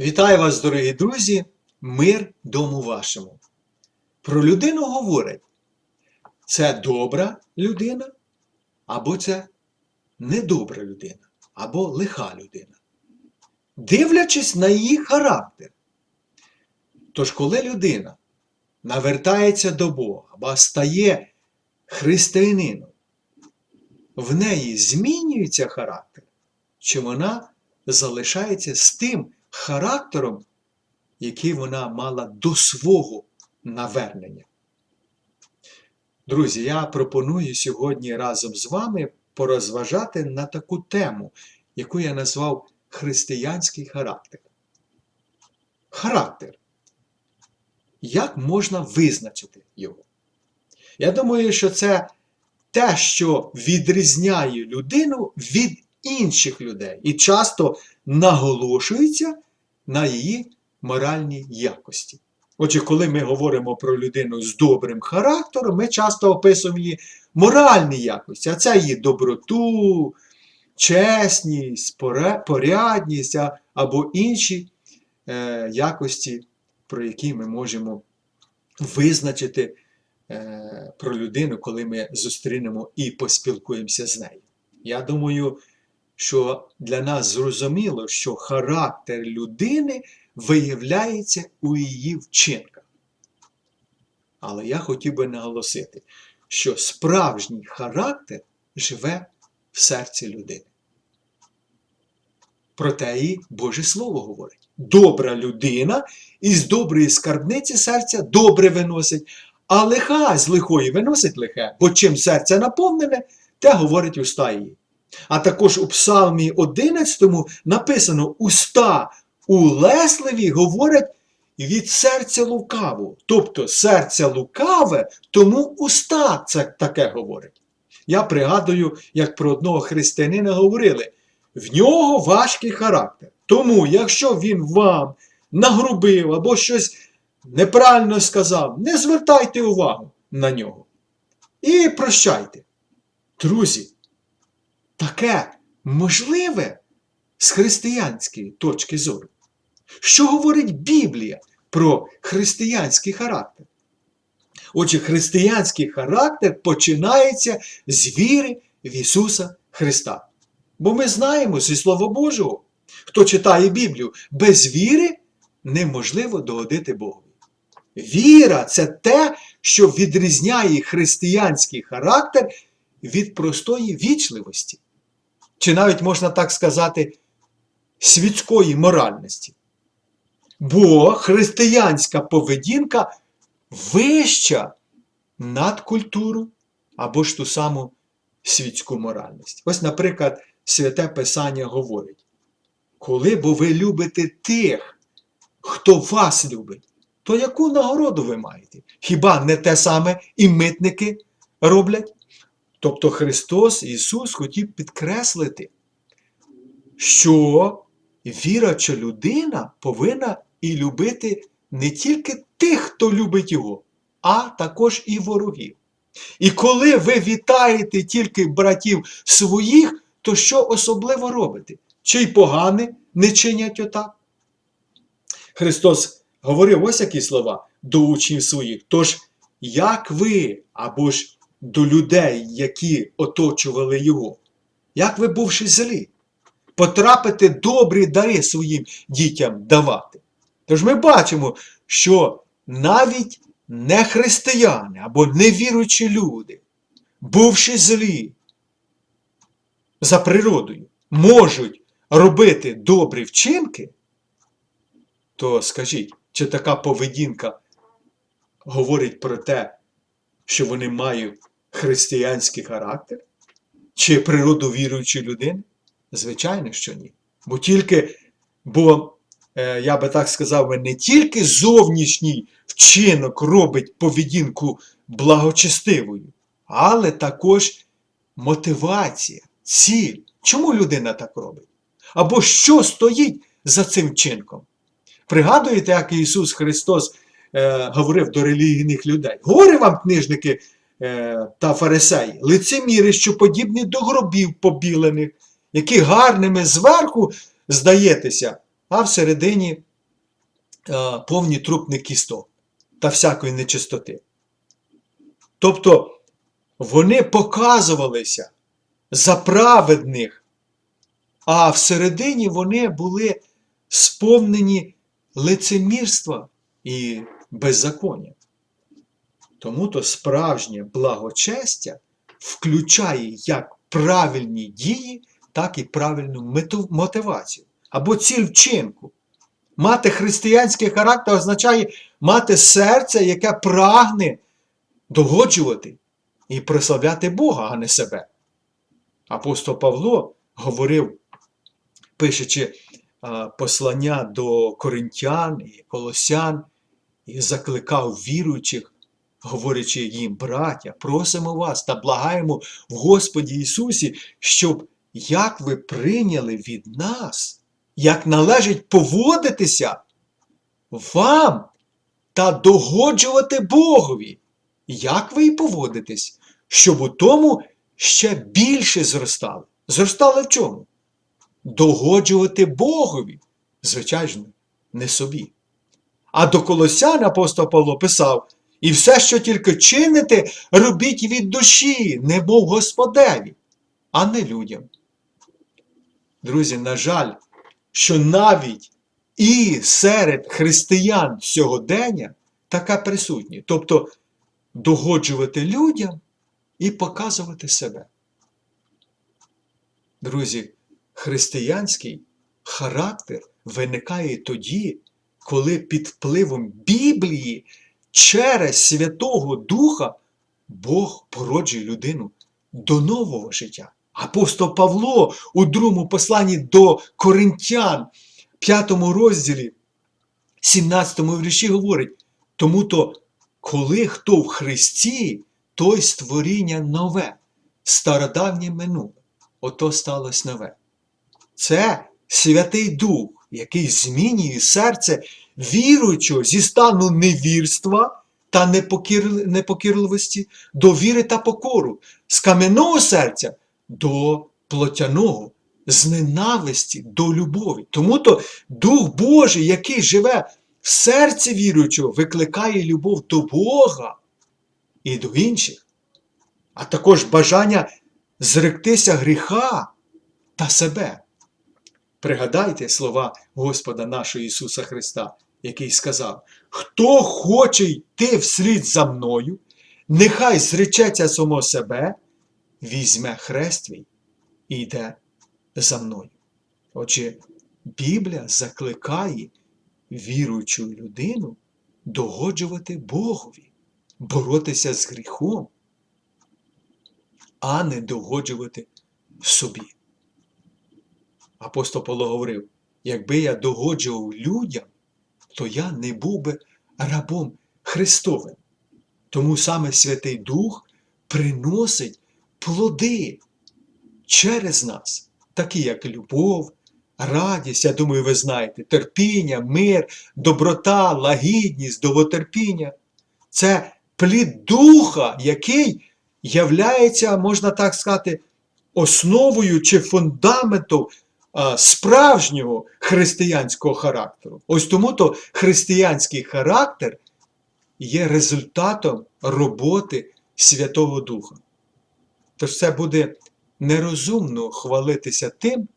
Вітаю вас, дорогі друзі, мир дому вашому. Про людину говорять, це добра людина, або це недобра людина, або лиха людина. Дивлячись на її характер. Тож, коли людина навертається до Бога або стає християнином, в неї змінюється характер, чи вона залишається з тим характером, який вона мала до свого навернення. Друзі, я пропоную сьогодні разом з вами порозважати на таку тему, яку я назвав християнський характер. Характер. Як можна визначити його? Я думаю, що це те, що відрізняє людину від інших людей і часто наголошується на її моральній якості. Отже, коли ми говоримо про людину з добрим характером, ми часто описуємо її моральні якості, а це її доброту, чесність, порядність або інші е, якості, про які ми можемо визначити е, про людину, коли ми зустрінемо і поспілкуємося з нею. Я думаю, що для нас зрозуміло, що характер людини виявляється у її вчинках. Але я хотів би наголосити, що справжній характер живе в серці людини. Про те і Боже Слово говорить. Добра людина із доброї скарбниці серця добре виносить, а лиха з лихої виносить лихе, бо чим серце наповнене, те говорить уста її. А також у Псалмі 11 написано: уста улесливі говорять від серця лукаву. Тобто серце лукаве, тому уста це таке говорить. Я пригадую, як про одного християнина говорили: в нього важкий характер. Тому, якщо він вам нагрубив або щось неправильно сказав, не звертайте увагу на нього. І прощайте. Друзі, таке можливе з християнської точки зору. Що говорить Біблія про християнський характер? Отже, християнський характер починається з віри в Ісуса Христа. Бо ми знаємо зі Слова Божого, хто читає Біблію, без віри неможливо догодити Богу. Віра це те, що відрізняє християнський характер від простої вічливості чи навіть можна так сказати, світської моральності. Бо християнська поведінка вища над культуру або ж ту саму світську моральність. Ось, наприклад, Святе Писання говорить: коли бо ви любите тих, хто вас любить, то яку нагороду ви маєте? Хіба не те саме і митники роблять? Тобто Христос Ісус хотів підкреслити, що віряча людина повинна і любити не тільки тих, хто любить Його, а також і ворогів. І коли ви вітаєте тільки братів своїх, то що особливо робите? Чи й погане не чинять отак? Христос говорив ось які слова до учнів своїх. Тож, як ви або ж до людей, які оточували його, як ви, бувши злі, потрапити добрі дари своїм дітям давати. Тож ми бачимо, що навіть не християни або невіруючі люди, бувши злі за природою, можуть робити добрі вчинки, то скажіть, чи така поведінка говорить про те, що вони мають християнський характер? Чи природу віруючої людини? Звичайно, що ні. Бо тільки, бо, е, я би так сказав, не тільки зовнішній вчинок робить поведінку благочестивою, але також мотивація, ціль. Чому людина так робить? Або що стоїть за цим вчинком? Пригадуєте, як Ісус Христос е, говорив до релігійних людей? Горе вам, книжники та фарисеї, лицеміри, що подібні до гробів побілених, які гарними зверху здаєтеся, а всередині е, повні трупних кісток та всякої нечистоти. Тобто вони показувалися за праведних, а всередині вони були сповнені лицемірства і беззаконня. Тому то справжнє благочестя включає як правильні дії, так і правильну мотивацію або ціль вчинку. Мати християнський характер означає мати серце, яке прагне догоджувати і прославляти Бога, а не себе. Апостол Павло говорив, пишучи послання до коринтян і колосян, і закликав віруючих, говорячи їм, браття, просимо вас та благаємо в Господі Ісусі, щоб як ви прийняли від нас, як належить поводитися вам та догоджувати Богові. Як ви і поводитесь, щоб у тому ще більше зростали? Зростали в чому? Догоджувати Богові, звичайно, не собі. А до Колосян апостол Павло писав: і все, що тільки чините, робіть від душі, не мов Господеві, а не людям. Друзі, на жаль, що навіть і серед християн сьогодення така присутня. Тобто догоджувати людям і показувати себе. Друзі, християнський характер виникає тоді, коли під впливом Біблії через Святого Духа Бог породжує людину до нового життя. Апостол Павло у другому посланні до Коринтян, 5 розділі, 17 вірші говорить, тому то, коли хто в Христі, той створіння нове, стародавнє минуле, ото сталося нове. Це Святий Дух, який змінює серце віруючого зі стану невірства та непокір- непокірливості до віри та покору, з кам'яного серця до плотяного, з ненависті до любові. Тому то Дух Божий, який живе в серці віруючого, викликає любов до Бога і до інших, а також бажання зректися гріха та себе. Пригадайте слова Господа нашого Ісуса Христа, який сказав: Хто хоче йти вслід за мною, нехай зречеться само себе, візьме хрест свій і йде за мною. Отже, Біблія закликає віруючу людину догоджувати Богові, боротися з гріхом, а не догоджувати собі. Апостол Павло говорив, якби я догоджував людям, то я не був би рабом Христовим. Тому саме Святий Дух приносить плоди через нас, такі як любов, радість, я думаю, ви знаєте, терпіння, мир, доброта, лагідність, довготерпіння. Це плід духа, який являється, можна так сказати, основою чи фундаментом справжнього християнського характеру. Ось тому то християнський характер є результатом роботи Святого Духа. Тож це буде нерозумно хвалитися тим,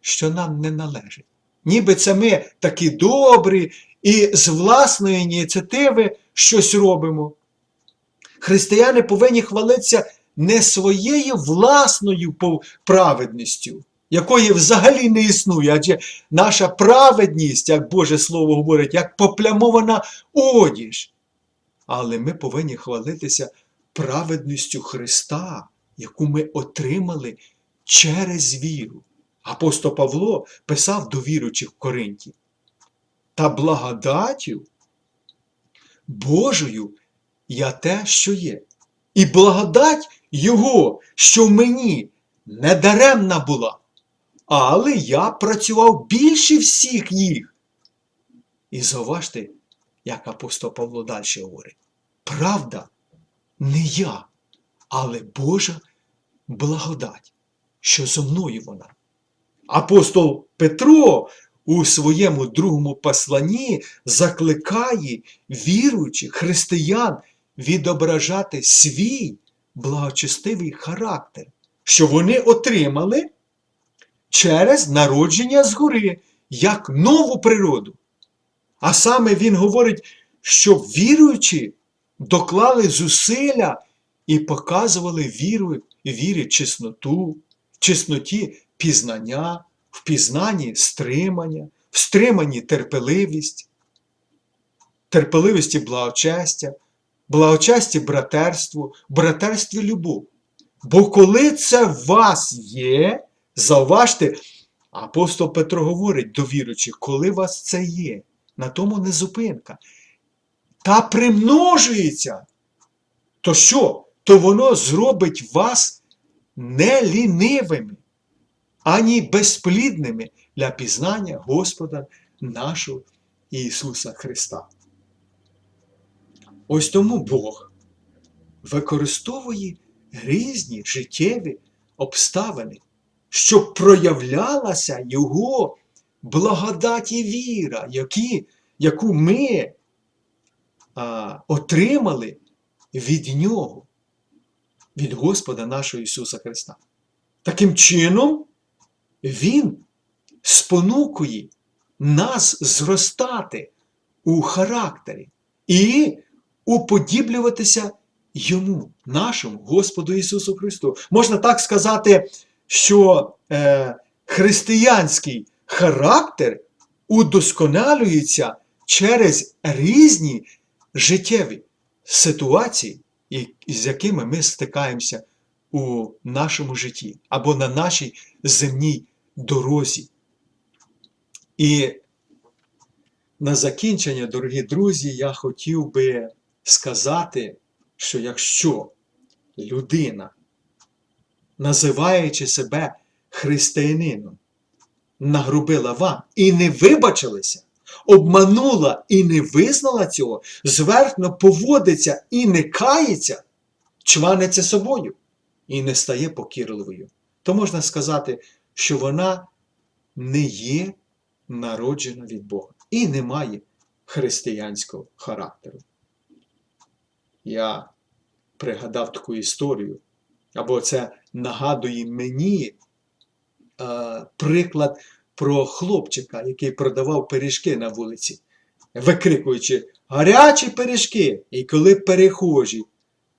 що нам не належить. Ніби це ми такі добрі і з власної ініціативи щось робимо. Християни повинні хвалитися не своєю власною праведністю, якої взагалі не існує, адже наша праведність, як Боже Слово говорить, як поплямована одіж. Але ми повинні хвалитися праведністю Христа, яку ми отримали через віру. Апостол Павло писав до віруючих в Коринті. Та благодаттю Божою я те, що є. І благодать Його, що в мені недаремна була. Але я працював більше всіх їх. І зауважте, як апостол Павло далі говорить. Правда, не я, але Божа благодать, що зо мною вона. Апостол Петро у своєму другому посланні закликає віруючих християн відображати свій благочестивий характер, що вони отримали через народження згори, як нову природу. А саме він говорить, що віруючі доклали зусилля і показували віру, вірі чесноту, в чесноті пізнання, в пізнанні стримання, в стриманні терпеливість, терпеливості благочестя, благочесті братерству, братерстві любов. Бо коли це в вас є, зауважте, апостол Петро говорить до віруючих, коли вас це є, на тому не зупинка. Та примножується, то що? То воно зробить вас не лінивими, ані безплідними для пізнання Господа нашого Ісуса Христа. Ось тому Бог використовує різні життєві обставини, щоб проявлялася Його благодать і віра, які, яку ми а, отримали від Нього, від Господа нашого Ісуса Христа. Таким чином, Він спонукує нас зростати у характері і уподіблюватися Йому, нашому Господу Ісусу Христу. Можна так сказати, що е, християнський характер удосконалюється через різні життєві ситуації, з якими ми стикаємося у нашому житті або на нашій земній дорозі. І на закінчення, дорогі друзі, я хотів би сказати, що якщо людина, називаючи себе християнином, нагрубила вам і не вибачилася, обманула і не визнала цього, зверхно поводиться і не кається, чваниться собою і не стає покірливою, то можна сказати, що вона не є народжена від Бога і не має християнського характеру. Я пригадав таку історію, або це нагадує мені е, приклад про хлопчика, який продавав пиріжки на вулиці, викрикуючи гарячі пиріжки. І коли перехожі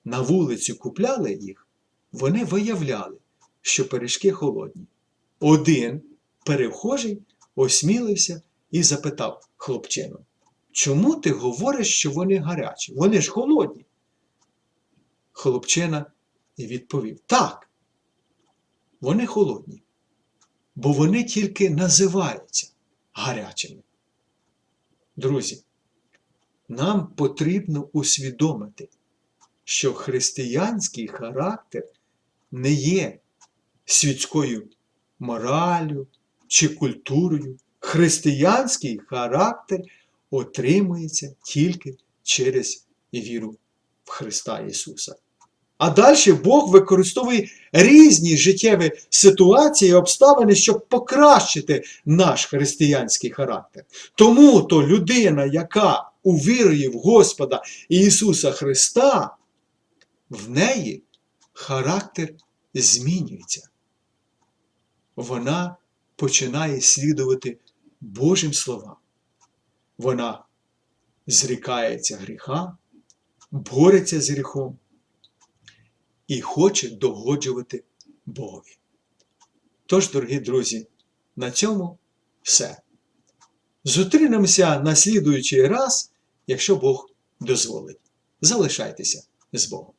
на вулицю купляли їх, вони виявляли, що пиріжки холодні. Один перехожий осмілився і запитав хлопчину, чому ти говориш, що вони гарячі? Вони ж холодні. Хлопчина відповів: Так, вони холодні, бо вони тільки називаються гарячими. Друзі, нам потрібно усвідомити, що християнський характер не є світською мораллю чи культурою. Християнський характер отримується тільки через віру в Христа Ісуса. А далі Бог використовує різні життєві ситуації і обставини, щоб покращити наш християнський характер. Тому то людина, яка увірує в Господа Ісуса Христа, в неї характер змінюється. Вона починає слідувати Божим словам. Вона зрікається гріха, бореться з гріхом і хоче догоджувати Богові. Тож, дорогі друзі, на цьому все. Зустрінемося на слідуючий раз, якщо Бог дозволить. Залишайтеся з Богом.